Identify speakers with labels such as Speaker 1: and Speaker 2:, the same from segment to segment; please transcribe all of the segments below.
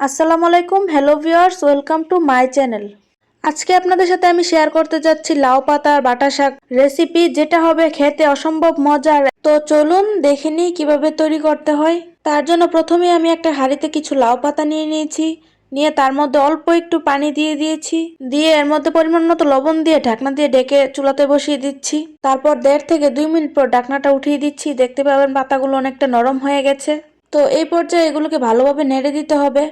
Speaker 1: আসসালামু আলাইকুম, hello viewers, welcome to my channel. আজকে আপনাদের সাথে আমি শেয়ার করতে যাচ্ছি লাউ পাতার বাটা শাক রেসিপি, যেটা হবে খেতে অসম্ভব মজার। তো চলুন দেখে নিই কীভাবে তৈরি করতে হয়। তার জন্য প্রথমে আমি একটা হাঁড়িতে কিছু লাউ পাতা নিয়ে নিয়েছি, নিয়ে তার মধ্যে অল্প একটু পানি দিয়ে দিয়েছি। দিয়ে এর মধ্যে পরিমাণ মতো লবণ দিয়ে ঢাকনা দিয়ে ডেকে চুলাতে বসিয়ে দিচ্ছি। তারপর দেড় থেকে দুই মিনিট পর ঢাকনাটা উঠিয়ে দিচ্ছি, দেখতে পাবেন পাতাগুলো অনেকটা নরম হয়ে গেছে। তো এই পর্যায়ে এগুলোকে ভালোভাবে নেড়ে দিতে হবে।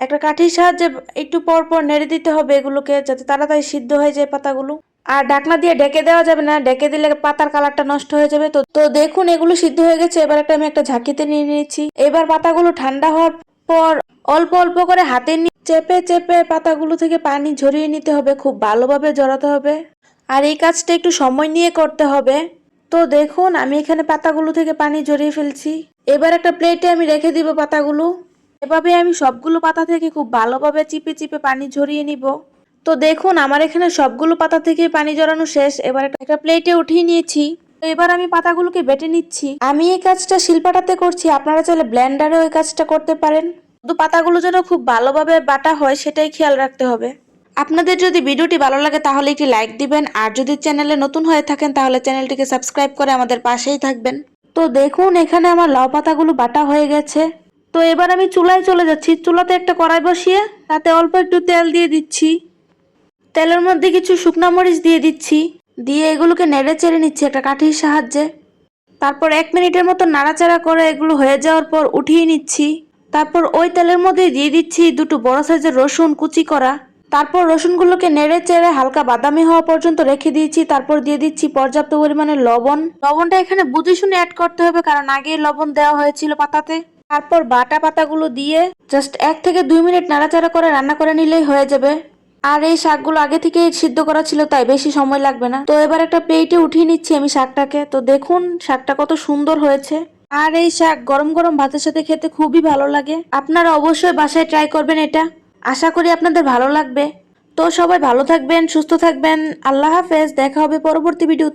Speaker 1: একটা কাঠির সাহায্যে একটু পর পর নেড়ে দিতে হবে এগুলোকে যাতে তাড়াতাড়ি সিদ্ধ হয়ে যায় পাতাগুলো। আর ঢাকনা দিয়ে ডেকে দেওয়া যাবে না, ডেকে দিলে পাতার কালারটা নষ্ট হয়ে যাবে। তো তো দেখুন এগুলো সিদ্ধ হয়ে গেছে, এবার একটা আমি একটা ঝাঁকিতে নিয়ে নিয়েছি। এবার পাতাগুলো ঠান্ডা হওয়ার পর অল্প অল্প করে হাতে নিয়ে চেপে চেপে পাতাগুলো থেকে পানি ঝরিয়ে নিতে হবে, খুব ভালোভাবে জড়াতে হবে। আর এই কাজটা একটু সময় নিয়ে করতে হবে। তো দেখুন আমি এখানে পাতাগুলো থেকে পানি ঝরিয়ে ফেলছি। এবার একটা প্লেটে আমি রেখে দিব পাতাগুলো। এভাবে আমি সবগুলো পাতা থেকে খুব ভালোভাবে চিপে চিপে পানি ঝরিয়ে নিব। তো দেখুন, আমার এখানে সবগুলো পাতা থেকে পানি জড়ানো শেষ। এবার একটা- প্লেটে উঠিয়ে নিয়েছি। তো এবার আমি পাতাগুলোকে বেটে নিচ্ছি। আমি এই কাজটা শিলপাটাতে করছি। আপনারা চাইলে ব্লেন্ডারেও এই কাজটা করতে পারেন। শুধু পাতাগুলো যেন খুব ভালোভাবে বাটা হয়, সেটাই খেয়াল রাখতে হবে। আপনাদের যদি ভিডিওটি ভালো লাগে, তাহলে একটি লাইক দিবেন। আর যদি চ্যানেলে নতুন হয়ে থাকেন, তাহলে চ্যানেলটিকে সাবস্ক্রাইব করে আমাদের পাশেই থাকবেন। তো দেখুন, এখানে আমার লাউ পাতাগুলো বাটা হয়ে গেছে। তো এবার আমি চুলায় চলে যাচ্ছি। চুলাতে একটা কড়াই বসিয়ে, তাতে অল্প একটু তেল দিয়ে দিচ্ছি। তেলের মধ্যে কিছু শুকনা মরিচ দিয়ে দিচ্ছি। দিয়ে এগুলোকে নেড়ে চেড়ে নিচ্ছি একটা কাঠির সাহায্যে। তারপর এক মিনিটের মতো নাড়াচাড়া করে এগুলো হয়ে যাওয়ার পর উঠিয়ে নিচ্ছি। তারপর ওই তেলের মধ্যে দিয়ে দিচ্ছি দুটো বড় সাইজের রসুন কুচি করা। তারপর রসুনগুলোকে নেড়ে চেড়ে হালকা বাদামি হওয়া পর্যন্ত রেখে দিয়েছি। তারপর দিয়ে দিচ্ছি পর্যাপ্ত পরিমাণে লবণ। লবণটা এখানে বুঝে শুনে অ্যাড করতে হবে, কারণ আগে লবণ দেওয়া হয়েছিল পাতাতে। তারপর বাটা পাতাগুলো দিয়ে জাস্ট এক থেকে দুই মিনিট নাড়াচাড়া করে রান্না করে নিলেই হয়ে যাবে। আর এই শাকগুলো আগে থেকে সিদ্ধ করা ছিল, তাই বেশি সময় লাগবে না। তো এবার একটা প্লেটে উঠিয়ে নিচ্ছি আমি শাকটাকে। তো দেখুন শাকটা কত সুন্দর হয়েছে। আর এই শাক গরম গরম ভাতের সাথে খেতে খুবই ভালো লাগে। আপনারা অবশ্যই বাসায় ট্রাই করবেন এটা। আশা করি আপনাদের ভালো লাগবে। তো সবাই ভালো থাকবেন, সুস্থ থাকবেন। আল্লাহ হাফেজ, দেখা হবে পরবর্তী ভিডিও